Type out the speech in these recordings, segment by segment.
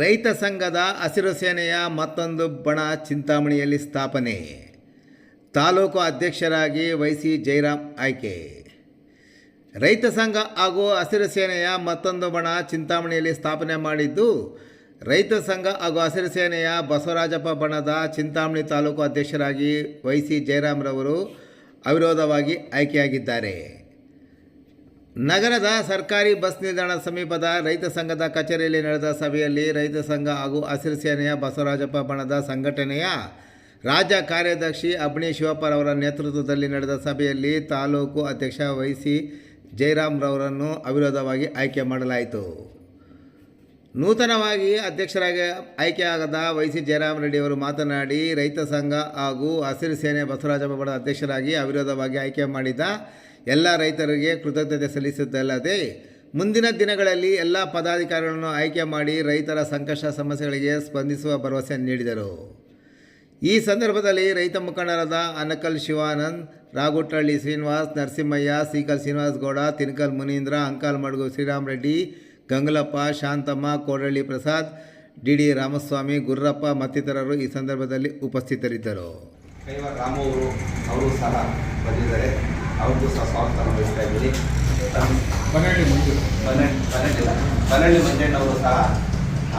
ರೈತ ಸಂಘದ ಹಸಿರು ಸೇನೆಯ ಮತ್ತೊಂದು ಬಣ ಚಿಂತಾಮಣಿಯಲ್ಲಿ ಸ್ಥಾಪನೆ. ತಾಲೂಕು ಅಧ್ಯಕ್ಷರಾಗಿ ವೈಸಿ ಜೈರಾಮ್ ಆಯ್ಕೆ. ರೈತ ಸಂಘ ಹಾಗೂ ಹಸಿರು ಸೇನೆಯ ಮತ್ತೊಂದು ಬಣ ಚಿಂತಾಮಣಿಯಲ್ಲಿ ಸ್ಥಾಪನೆ ಮಾಡಿದ್ದು, ರೈತ ಸಂಘ ಹಾಗೂ ಹಸಿರು ಸೇನೆಯ ಬಸವರಾಜಪ್ಪ ಬಣದ ಚಿಂತಾಮಣಿ ತಾಲೂಕು ಅಧ್ಯಕ್ಷರಾಗಿ ವೈಸಿ ಜಯರಾಮ್ರವರು ಅವಿರೋಧವಾಗಿ ಆಯ್ಕೆಯಾಗಿದ್ದಾರೆ. ನಗರದ ಸರ್ಕಾರಿ ಬಸ್ ನಿಲ್ದಾಣ ಸಮೀಪದ ರೈತ ಸಂಘದ ಕಚೇರಿಯಲ್ಲಿ ನಡೆದ ಸಭೆಯಲ್ಲಿ ರೈತ ಸಂಘ ಹಾಗೂ ಹಸಿರು ಸೇನೆಯ ಬಸವರಾಜಪ್ಪ ಬಣದ ಸಂಘಟನೆಯ ರಾಜ್ಯ ಕಾರ್ಯದರ್ಶಿ ಅಬ್ಣಿ ಶಿವಪ್ಪರವರ ನೇತೃತ್ವದಲ್ಲಿ ನಡೆದ ಸಭೆಯಲ್ಲಿ ತಾಲೂಕು ಅಧ್ಯಕ್ಷ ವೈಸಿ ಜಯರಾಮ್ರವರನ್ನು ಅವಿರೋಧವಾಗಿ ಆಯ್ಕೆ ಮಾಡಲಾಯಿತು. ನೂತನವಾಗಿ ಅಧ್ಯಕ್ಷರಾಗಿ ಆಯ್ಕೆಯಾಗದ ವೈಸಿ ಜಯರಾಮ್ ರೆಡ್ಡಿಯವರು ಮಾತನಾಡಿ, ರೈತ ಸಂಘ ಹಾಗೂ ಹಸಿರು ಸೇನೆ ಬಸವರಾಜಪ್ಪ ಬಣದ ಅಧ್ಯಕ್ಷರಾಗಿ ಅವಿರೋಧವಾಗಿ ಆಯ್ಕೆ ಮಾಡಿದ ಎಲ್ಲ ರೈತರಿಗೆ ಕೃತಜ್ಞತೆ ಸಲ್ಲಿಸಿದ್ದಲ್ಲದೆ ಮುಂದಿನ ದಿನಗಳಲ್ಲಿ ಎಲ್ಲ ಪದಾಧಿಕಾರಿಗಳನ್ನು ಆಯ್ಕೆ ಮಾಡಿ ರೈತರ ಸಂಕಷ್ಟ ಸಮಸ್ಯೆಗಳಿಗೆ ಸ್ಪಂದಿಸುವ ಭರವಸೆ ನೀಡಿದರು. ಈ ಸಂದರ್ಭದಲ್ಲಿ ರೈತ ಮುಖಂಡರಾದ ಅನಕಲ್ ಶಿವಾನಂದ್ ರಾಗುಟ್ರಳ್ಳಿ ಶ್ರೀನಿವಾಸ್, ನರಸಿಂಹಯ್ಯ, ಸೀಕಲ್ ಶ್ರೀನಿವಾಸ್ ಗೌಡ, ತಿನಕಲ್ ಮುನೀಂದ್ರ, ಅಂಕಾಲ್ ಮಡ್ಗು ಶ್ರೀರಾಮ್ ರೆಡ್ಡಿ, ಗಂಗಲಪ್ಪ, ಶಾಂತಮ್ಮ, ಕೋಡಳ್ಳಿ ಪ್ರಸಾದ್, ಡಿ ಡಿ ರಾಮಸ್ವಾಮಿ, ಗುರ್ರಪ್ಪ ಮತ್ತಿತರರು ಈ ಸಂದರ್ಭದಲ್ಲಿ ಉಪಸ್ಥಿತರಿದ್ದರು. ಅವರು ಸಹ ಬಂದಿದ್ದಾರೆ. ಅವ್ರಿಗೂ ಸಹ ಸ್ವಾಗತ ವಹಿಸ್ತಾ ಇದ್ದೀನಿ ಬನ್ನಳ್ಳಿ ಮಂಜು ಬನ್ನಳ್ಳಿ ಬನ್ನಳ್ಳಿ ಬನ್ನಳ್ಳಿ ಮಂಜಣ್ಣವರು ಸಹ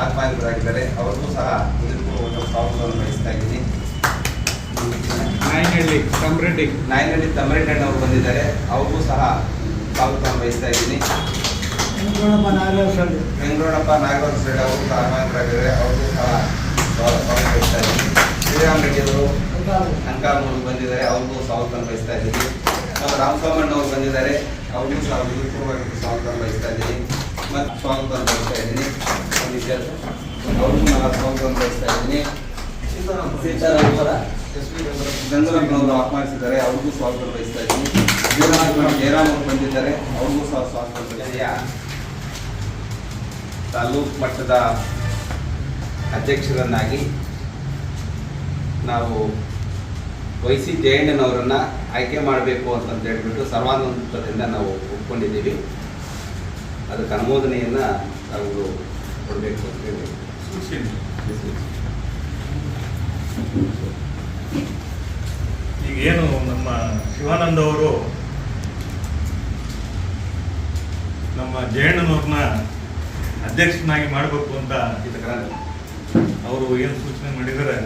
ಆತ್ಮಾನಿತರಾಗಿದ್ದಾರೆ ಅವ್ರಿಗೂ ಸಹ ಇದಕ್ಕೂ ಒಂದು ಸ್ವಾಗತವನ್ನು ವಹಿಸ್ತಾ ಇದ್ದೀನಿ. ನಾಯನಹಳ್ಳಿ ತಮ್ರೆಡ್ಡಿ. ನಾಯನಹಳ್ಳಿ ತಮರೆಡ್ಡಣ್ಣ ಅವರು ಬಂದಿದ್ದಾರೆ. ಅವ್ರಿಗೂ ಸಹ ಸ್ವಾಗತವನ್ನು ಬಯಸ್ತಾ ಇದ್ದೀನಿ. ವೆಂಕಟಪ್ಪ ನಾಗರ ರೆಡ್ಡಿ ಅವರು ಸಹ ಆತ್ಮಾನಿತರಾಗಿದ್ದಾರೆ ಅವ್ರಿಗೂ ಸಹ ಸ್ವಾಗತ ವಹಿಸ್ತಾ ಇದ್ದೀನಿ. ಶ್ರೀರಾಮ್ ರೆಡ್ಡಿ ಅವರು ಅಂಕಾಲ್ಮೂರು ಬಂದಿದ್ದಾರೆ. ಅವ್ರಿಗೂ ಸ್ವಾಗತ ಬಯಸ್ತಾ ಇದ್ದೀನಿ. ಮತ್ತು ರಾಮಸ್ವಾಮಣ್ಣ ಅವರು ಬಂದಿದ್ದಾರೆ. ಅವ್ರಿಗೂ ಸಹ ಹೃದಯಪೂರ್ವಕ ಸ್ವಾಗತ ಬಯಸ್ತಾ ಇದ್ದೀನಿ. ಮತ್ತು ಸ್ವಾಗತ ಬಯಸ್ತಾ ಇದ್ದೀನಿ. ಅವ್ರಿಗೂ ನಾನು ಸ್ವಾಗತ ಬಯಸ್ತಾ ಇದ್ದೀನಿ. ಗಂಗರಪ್ಪನವರು ಆಹ್ವಾನಿಸಿದ್ದಾರೆ ಅವ್ರಿಗೂ ಸ್ವಾಗತ ಬಯಸ್ತಾ ಇದ್ದೀನಿ. ಜಯರಾಮ್ ಅವರು ಬಂದಿದ್ದಾರೆ. ಅವ್ರಿಗೂ ಸಹ ಸ್ವಾಗತ ಬಯಸ್ತಾ ತಾಲೂಕು ಮಟ್ಟದ ಅಧ್ಯಕ್ಷರನ್ನಾಗಿ ನಾವು ವೈಸಿ ಜಯಣ್ಣನವರನ್ನು ಆಯ್ಕೆ ಮಾಡಬೇಕು ಅಂತಂತ ಹೇಳಿಬಿಟ್ಟು ಸರ್ವಾನುಮತದಿಂದ ನಾವು ಒಪ್ಕೊಂಡಿದ್ದೀವಿ. ಅದಕ್ಕೆ ಅನುಮೋದನೆಯನ್ನು ನಾವು ಕೊಡಬೇಕು ಅಂತ ಹೇಳಿ. ಈಗ ಏನು ನಮ್ಮ ಶಿವಾನಂದ ಅವರು ನಮ್ಮ ಜಯಣ್ಣನವ್ರನ್ನ ಅಧ್ಯಕ್ಷನಾಗಿ ಮಾಡಬೇಕು ಅಂತ ಅವರು ಏನು ಸೂಚನೆ ಮಾಡಿದ್ದಾರೆ?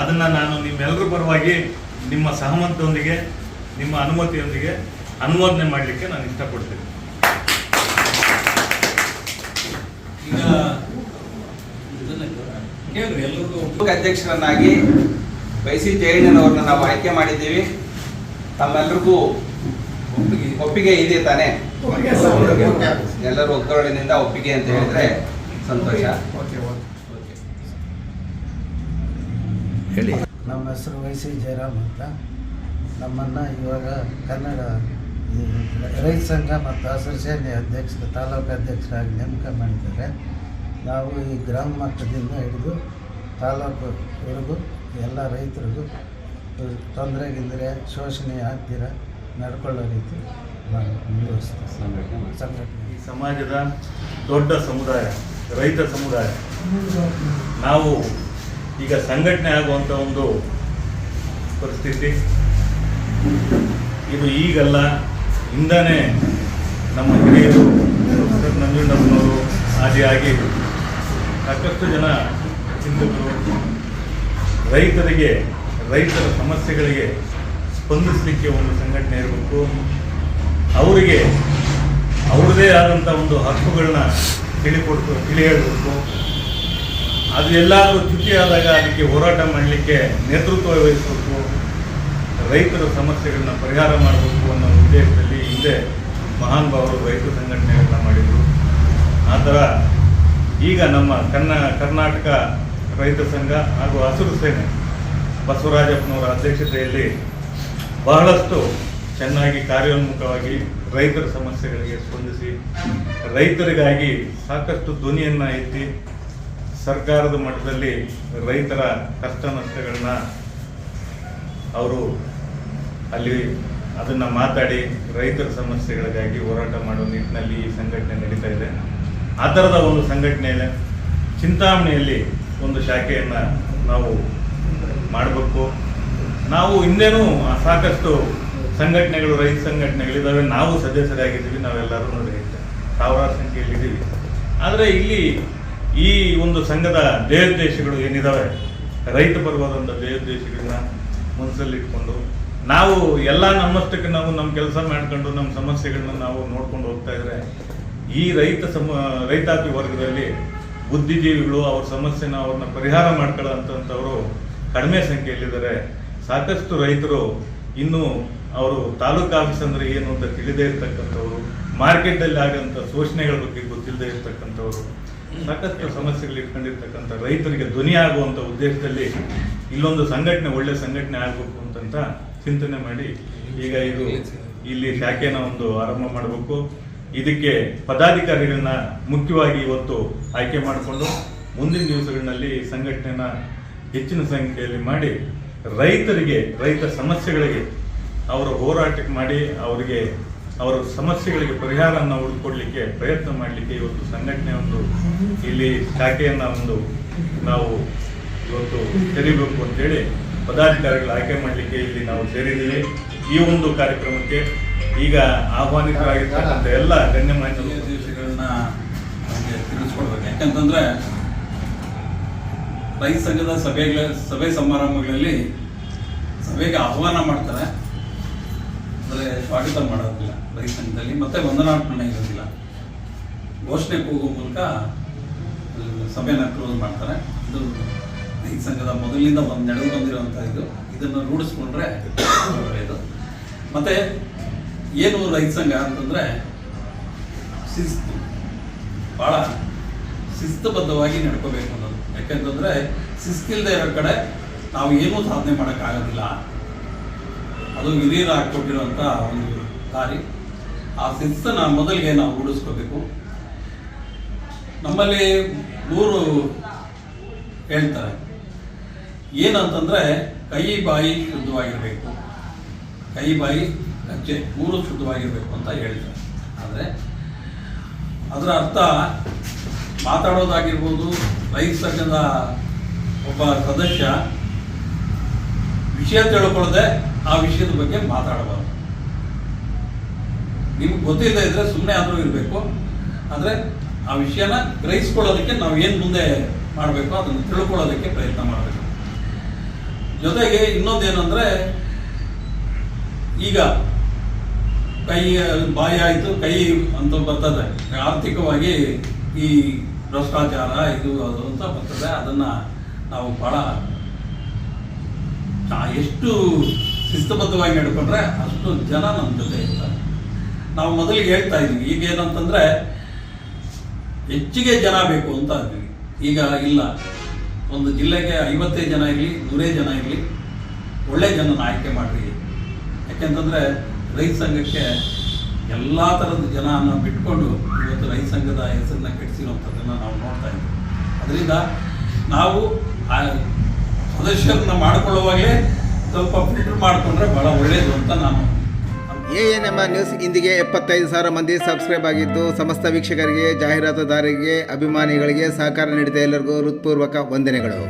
ಅದನ್ನ ನಾನು ನಿಮ್ಮೆಲ್ಲರ ಪರವಾಗಿ ನಿಮ್ಮ ಸಹಮತದೊಂದಿಗೆ ನಿಮ್ಮ ಅನುಮತಿಯೊಂದಿಗೆ ಅನುಮೋದನೆ ಮಾಡಲಿಕ್ಕೆ ನಾನು ಇಷ್ಟಪಡ್ತೇನೆ. ಈಗ ಅಧ್ಯಕ್ಷರನ್ನಾಗಿ ವೈಸಿ ಜಯಣ್ಣನವ್ರನ್ನ ನಾವು ಆಯ್ಕೆ ಮಾಡಿದ್ದೀವಿ. ತಮ್ಮೆಲ್ಲರಿಗೂ ಒಪ್ಪಿಗೆ. ಒಪ್ಪಿಗೆ ಇದೆ ತಾನೇ? ಎಲ್ಲರೂ ಒಗ್ಗರಣಿನಿಂದ ಒಪ್ಪಿಗೆ ಅಂತ ಹೇಳಿದ್ರೆ ಸಂತೋಷ. ಹೇಳಿ ನಮ್ಮ ಹೆಸರು ವೈ ಸಿ ಜಯರಾಮ್ ಅಂತ. ನಮ್ಮನ್ನು ಇವಾಗ ಕನ್ನಡ ರೈತ ಸಂಘ ಮತ್ತು ಹಸಿರು ಸೇನೆ ಅಧ್ಯಕ್ಷ ತಾಲೂಕು ಅಧ್ಯಕ್ಷರಾಗಿ ನೇಮಕ ಮಾಡಿದ್ದಾರೆ. ನಾವು ಈ ಗ್ರಾಮ ಮಟ್ಟದಿಂದ ಹಿಡಿದು ತಾಲೂಕುವರೆಗೂ ಎಲ್ಲ ರೈತರಿಗೂ ತೊಂದರೆಗಿಂದರೆ ಶೋಷಣೆ ಆಗ್ದಿರ ನಡ್ಕೊಳ್ಳೋ ರೀತಿ ನಾವು ಮುಂದುವರಿಸ್ತೀವಿ. ಸಂಘಟನೆ. ಈ ಸಮಾಜದ ದೊಡ್ಡ ಸಮುದಾಯ ರೈತ ಸಮುದಾಯ. ನಾವು ಈಗ ಸಂಘಟನೆ ಆಗುವಂಥ ಒಂದು ಪರಿಸ್ಥಿತಿ. ಇದು ಈಗಲ್ಲ ಹಿಂದನೇ ನಮ್ಮ ಹಿರಿಯರು ನಂಜುಂಡಪ್ಪನವರು ಆದಿಯಾಗಿ ಸಾಕಷ್ಟು ಜನ ಚಿಂತಕರು ರೈತರಿಗೆ, ರೈತರ ಸಮಸ್ಯೆಗಳಿಗೆ ಸ್ಪಂದಿಸಲಿಕ್ಕೆ ಒಂದು ಸಂಘಟನೆ ಇರಬೇಕು. ಅವರಿಗೆ ಅವ್ರದೇ ಆದಂಥ ಒಂದು ಹಕ್ಕುಗಳನ್ನ ತಿಳಿಕೊಡ್ತು ತಿಳಿ ಹೇಳಬೇಕು. ಅದು ಎಲ್ಲಾದರೂ ಚ್ಯುತಿಯಾದಾಗ ಅದಕ್ಕೆ ಹೋರಾಟ ಮಾಡಲಿಕ್ಕೆ ನೇತೃತ್ವ ವಹಿಸಬೇಕು, ರೈತರ ಸಮಸ್ಯೆಗಳನ್ನ ಪರಿಹಾರ ಮಾಡಬೇಕು ಅನ್ನೋ ಉದ್ದೇಶದಲ್ಲಿ ಹಿಂದೆ ಮಹಾನ್ ಭಾವರು ರೈತ ಸಂಘಟನೆಗಳನ್ನ ಮಾಡಿದರು. ಆ ಥರ ಈಗ ನಮ್ಮ ಕನ್ನ ಕರ್ನಾಟಕ ರೈತ ಸಂಘ ಹಾಗೂ ಹಸಿರು ಸೇನೆ ಬಸವರಾಜಪ್ಪನವರ ಅಧ್ಯಕ್ಷತೆಯಲ್ಲಿ ಬಹಳಷ್ಟು ಚೆನ್ನಾಗಿ ಕಾರ್ಯೋನ್ಮುಖವಾಗಿ ರೈತರ ಸಮಸ್ಯೆಗಳಿಗೆ ಸ್ಪಂದಿಸಿ ರೈತರಿಗಾಗಿ ಸಾಕಷ್ಟು ಧ್ವನಿಯನ್ನು ಎತ್ತಿ ಸರ್ಕಾರದ ಮಟ್ಟದಲ್ಲಿ ರೈತರ ಕಷ್ಟ ನಷ್ಟಗಳನ್ನ ಅವರು ಅಲ್ಲಿ ಅದನ್ನು ಮಾತಾಡಿ ರೈತರ ಸಮಸ್ಯೆಗಳಿಗಾಗಿ ಹೋರಾಟ ಮಾಡುವ ನಿಟ್ಟಿನಲ್ಲಿ ಈ ಸಂಘಟನೆ ನಡೀತಾ ಇದೆ. ಆ ಥರದ ಒಂದು ಸಂಘಟನೆ ಚಿಂತಾಮಣಿಯಲ್ಲಿ ಒಂದು ಶಾಖೆಯನ್ನು ನಾವು ಮಾಡಬೇಕು. ನಾವು ಹಿಂದೆನೂ ಸಾಕಷ್ಟು ಸಂಘಟನೆಗಳು, ರೈತ ಸಂಘಟನೆಗಳಿದ್ದಾವೆ. ನಾವು ಸದಸ್ಯರಾಗಿದ್ದೀವಿ. ನಾವೆಲ್ಲರೂ ನೋಡಿ, ಸಾವಿರಾರು ಸಂಖ್ಯೆಯಲ್ಲಿದ್ದೀವಿ. ಆದರೆ ಇಲ್ಲಿ ಈ ಒಂದು ಸಂಘದ ದೇಹೋದ್ದೇಶಗಳು ಏನಿದಾವೆ? ರೈತ ಪರವಾದಂಥ ಧ್ಯೇಯೋದ್ದೇಶಗಳನ್ನ ಮನಸ್ಸಲ್ಲಿಟ್ಕೊಂಡು ನಾವು ಎಲ್ಲ ನಮ್ಮಷ್ಟಕ್ಕೆ ನಾವು ನಮ್ಮ ಕೆಲಸ ಮಾಡ್ಕೊಂಡು ನಮ್ಮ ಸಮಸ್ಯೆಗಳನ್ನ ನಾವು ನೋಡ್ಕೊಂಡು ಹೋಗ್ತಾ ಇದ್ರೆ ಈ ರೈತ ಸಮ, ರೈತಾಪಿ ವರ್ಗದಲ್ಲಿ ಬುದ್ಧಿಜೀವಿಗಳು ಅವ್ರ ಸಮಸ್ಯೆನ ಅವ್ರನ್ನ ಪರಿಹಾರ ಮಾಡ್ಕೊಳ್ಳೋಂಥವ್ರು ಕಡಿಮೆ ಸಂಖ್ಯೆಯಲ್ಲಿದ್ದಾರೆ. ಸಾಕಷ್ಟು ರೈತರು ಇನ್ನು ಅವರು ತಾಲೂಕು ಆಫೀಸ್ ಅಂದ್ರೆ ಏನು ಅಂತ ತಿಳಿದೇ ಇರ್ತಕ್ಕಂಥವ್ರು, ಮಾರ್ಕೆಟಲ್ಲಿ ಆಗಂತ ಶೋಷಣೆಗಳ ಬಗ್ಗೆ ಗೊತ್ತಿಲ್ಲದೆ ಇರ್ತಕ್ಕಂಥವ್ರು ಸಾಕಷ್ಟು ಸಮಸ್ಯೆಗಳು ಇಟ್ಕೊಂಡಿರ್ತಕ್ಕಂಥ ರೈತರಿಗೆ ಧ್ವನಿ ಆಗುವಂಥ ಉದ್ದೇಶದಲ್ಲಿ ಇಲ್ಲೊಂದು ಸಂಘಟನೆ, ಒಳ್ಳೆ ಸಂಘಟನೆ ಆಗಬೇಕು ಅಂತಂತ ಚಿಂತನೆ ಮಾಡಿ ಈಗ ಇದು ಇಲ್ಲಿ ಶಾಖೆನ ಒಂದು ಆರಂಭ ಮಾಡಬೇಕು. ಇದಕ್ಕೆ ಪದಾಧಿಕಾರಿಗಳನ್ನ ಮುಖ್ಯವಾಗಿ ಇವತ್ತು ಆಯ್ಕೆ ಮಾಡಿಕೊಂಡು ಮುಂದಿನ ದಿವಸಗಳಲ್ಲಿ ಸಂಘಟನೆನ ಹೆಚ್ಚಿನ ಸಂಖ್ಯೆಯಲ್ಲಿ ಮಾಡಿ ರೈತರಿಗೆ, ರೈತ ಸಮಸ್ಯೆಗಳಿಗೆ ಅವರ ಹೋರಾಟಕ್ಕೆ ಮಾಡಿ ಅವರಿಗೆ ಅವರ ಸಮಸ್ಯೆಗಳಿಗೆ ಪರಿಹಾರವನ್ನು ಹುಡುಕೊಡ್ಲಿಕ್ಕೆ ಪ್ರಯತ್ನ ಮಾಡಲಿಕ್ಕೆ ಇವತ್ತು ಸಂಘಟನೆ ಒಂದು ಇಲ್ಲಿ ಶಾಖೆಯನ್ನ ಒಂದು ನಾವು ಇವತ್ತು ತೆರಿಬೇಕು ಅಂತೇಳಿ ಪದಾಧಿಕಾರಿಗಳು ಆಯ್ಕೆ ಮಾಡಲಿಕ್ಕೆ ಇಲ್ಲಿ ನಾವು ಸೇರಿದ್ದೀವಿ. ಈ ಒಂದು ಕಾರ್ಯಕ್ರಮಕ್ಕೆ ಈಗ ಆಹ್ವಾನಿತರಾಗಿರ್ತಕ್ಕಂಥ ಎಲ್ಲ ಗಣ್ಯಮಾನ್ಯರು ನಮಗೆ ತಿಳಿಸ್ಕೊಡ್ಬೇಕು. ಯಾಕಂತಂದ್ರೆ ರೈತ ಸಂಘದ ಸಭೆಗಳ ಸಭೆ ಸಮಾರಂಭಗಳಲ್ಲಿ ಸಭೆಗೆ ಆಹ್ವಾನ ಮಾಡ್ತಾರೆ. ಅಂದರೆ ಸ್ವಾಗತ ಮಾಡೋದಿಲ್ಲ. ರೈತ ಸಂಘದಲ್ಲಿ ಮತ್ತೆ ವಂದನಾರ್ಪಣೆ ಇರೋದಿಲ್ಲ. ಘೋಷಣೆ ಕೂಗೋ ಮೂಲಕ ಸಭೆನ ಕ್ಲೋಸ್ ಮಾಡ್ತಾರೆ. ಇದು ರೈತ ಸಂಘದ ಮೊದಲಿನಿಂದ ಒಂದು ನಡೆದು ಬಂದಿರುವಂಥ ಇದು. ಇದನ್ನು ರೂಢಿಸ್ಕೊಂಡ್ರೆ ಒಳ್ಳೆಯದು. ಮತ್ತೆ ಏನು ರೈತ ಸಂಘ ಅಂತಂದ್ರೆ ಶಿಸ್ತು. ಭಾಳ ಶಿಸ್ತುಬದ್ಧವಾಗಿ ನಡ್ಕೋಬೇಕು ಅನ್ನೋದು. ಯಾಕೆಂತಂದರೆ ಶಿಸ್ತಿಲ್ದೇ ಇರೋ ಕಡೆ ನಾವು ಏನೂ ಸಾಧನೆ ಮಾಡೋಕ್ಕಾಗೋದಿಲ್ಲ. ಅದು ವಿಲೀನ ಹಾಕ್ಕೊಟ್ಟಿರುವಂಥ ಒಂದು ದಾರಿ. ಆ ಶಿಸ್ತನ್ನ ಮೊದಲಿಗೆ ನಾವು ರೂಢಿಸ್ಕೋಬೇಕು. ನಮ್ಮಲ್ಲಿ ಮೂರು ಹೇಳ್ತಾರೆ. ಏನಂತಂದರೆ, ಕೈ, ಬಾಯಿ ಶುದ್ಧವಾಗಿರಬೇಕು. ಕೈ, ಬಾಯಿ, ಕಚ್ಚೆ ಮೂರು ಶುದ್ಧವಾಗಿರಬೇಕು ಅಂತ ಹೇಳ್ತಾರೆ. ಆದರೆ, ಅದರ ಅರ್ಥ ಮಾತಾಡೋದಾಗಿರ್ಬೋದು ರೈತ ಸಂಘದ ಒಬ್ಬ ಸದಸ್ಯ ವಿಷಯ ತಿಳ್ಕೊಳ್ಳದೆ ಆ ವಿಷಯದ ಬಗ್ಗೆ ಮಾತಾಡಬಾರ್ದು. ನಿಮ್ಗೆ ಗೊತ್ತಿಲ್ಲದೆ ಇದ್ರೆ ಸುಮ್ಮನೆ ಆದರೂ ಇರಬೇಕು. ಆದರೆ ಆ ವಿಷಯನ ಗ್ರಹಿಸ್ಕೊಳ್ಳೋದಕ್ಕೆ ನಾವು ಏನು ಮುಂದೆ ಮಾಡಬೇಕು ಅದನ್ನು ತಿಳ್ಕೊಳ್ಳೋದಕ್ಕೆ ಪ್ರಯತ್ನ ಮಾಡಬೇಕು. ಜೊತೆಗೆ ಇನ್ನೊಂದೇನೆಂದ್ರೆ ಈಗ ಕೈ ಬಾಯಿ ಆಯಿತು ಕೈ ಅಂತ ಬರ್ತದೆ. ಆರ್ಥಿಕವಾಗಿ ಈ ಭ್ರಷ್ಟಾಚಾರ ಇದು ಅದು ಅಂತ ಬರ್ತದೆ. ಅದನ್ನು ನಾವು ಆ, ಎಷ್ಟು ಶಿಸ್ತುಬದ್ಧವಾಗಿ ನಡ್ಕೊಂಡ್ರೆ ಅಷ್ಟು ಜನ ನಮ್ಮ ಜೊತೆ ಇರ್ತಾರೆ. ನಾವು ಮೊದಲಿಗೆ ಹೇಳ್ತಾ ಇದೀವಿ ಈಗ ಏನಂತಂದ್ರೆ ಹೆಚ್ಚಿಗೆ ಜನ ಬೇಕು ಅಂತ ಅಂದ್ವಿ ಈಗ ಇಲ್ಲ, ಒಂದು ಜಿಲ್ಲೆಗೆ ಐವತ್ತೈದು ಜನ ಇರಲಿ ನೂರೇ ಜನ ಇರಲಿ, ಒಳ್ಳೆ ಜನನ ಆಯ್ಕೆ ಮಾಡ್ರಿ. ಯಾಕೆಂತಂದ್ರೆ ರೈತ ಸಂಘಕ್ಕೆ ಎಲ್ಲ ಥರದ ಜನನ ಬಿಟ್ಕೊಂಡು ಇವತ್ತು ರೈತ ಸಂಘದ ಹೆಸರನ್ನ ಕೆಡಿಸಿರುವಂಥದ್ದನ್ನು ನಾವು ನೋಡ್ತಾ ಇದ್ದೀವಿ. ಅದರಿಂದ ನಾವು ಸದಸ್ಯರನ್ನ ಮಾಡ್ಕೊಳ್ಳುವಾಗಲೇ ಸ್ವಲ್ಪ ಫಿಲ್ಟರ್ ಮಾಡಿಕೊಂಡ್ರೆ ಬಹಳ ಒಳ್ಳೆಯದು ಅಂತ ನಾನು ಎ ಎನ್ ಎಂ ನ್ಯೂಸ್ ಇಂದಿಗೆ ಎಪ್ಪತ್ತೈದು ಸಾವಿರ ಮಂದಿ ಸಬ್ಸ್ಕ್ರೈಬ್ ಆಗಿದ್ದು, ಸಮಸ್ತ ವೀಕ್ಷಕರಿಗೆ ಜಾಹೀರಾತುದಾರರಿಗೆ ಅಭಿಮಾನಿಗಳಿಗೆ ಸಹಕಾರ ನೀಡಿದ ಎಲ್ಲರಿಗೂ ಹೃತ್ಪೂರ್ವಕ ವಂದನೆಗಳು.